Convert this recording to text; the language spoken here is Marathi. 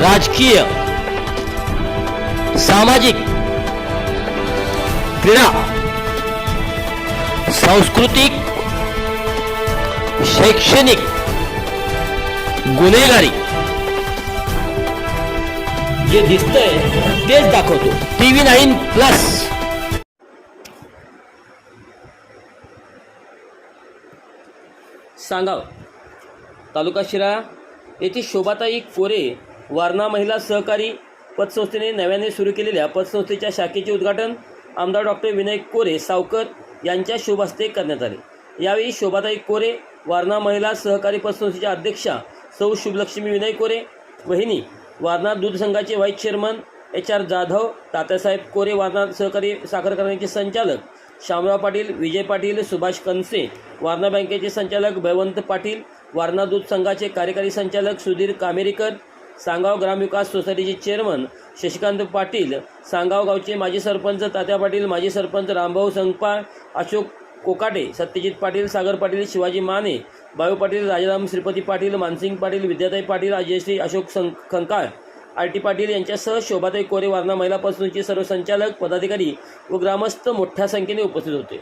राजकीय सामाजिक क्रीडा सांस्कृतिक शैक्षणिक गुन्हेगारी. जे दिसतंय तेच दाखवतो. TV nine plus. सांगाव. तालुका शिरा येथे शोभाताई कोरे वारणा महिला सहकारी पतसंस्थेने नव्याने सुरू केलेल्या पतसंस्थेच्या शाखेचे उद्घाटन आमदार डॉक्टर विनय कोरे सावकर यांच्या शुभहस्ते करण्यात आले. यावेळी शोभाताई कोरे वारणा महिला सहकारी पतसंस्थेच्या अध्यक्षा सौ शुभलक्ष्मी विनय कोरे वहिनी वारणा दूध संघाचे vice chairman H R Jadhav Tatyasaheb Kore Warana सहकारी साखर कारखान्याचे संचालक शामराव पाटील विजय पाटील सुभाष कनसे वारणा बँकेचे संचालक भयवंत पाटील वारणा दूध संघाचे कार्यकारी संचालक सुधीर कामेरीकर सांगाव ग्रामविकास सोसायटीचे चेअरमन शशिकांत पाटील सांगाव गावचे माजी सरपंच तात्या पाटील माजी सरपंच रामभाऊ संगपाळ अशोक कोकाटे सत्यजित पाटील सागर पाटील शिवाजी माने बायू पाटील राजाराम श्रीपती पाटील मानसिंग पाटील विद्याताई पाटील अजयश्री अशोक सं खंकाळ आर टी पाटील यांच्यासह शोभाताई कोरे वारणा महिला पसंतचे सर्व संचालक पदाधिकारी व ग्रामस्थ मोठ्या संख्येने उपस्थित होते.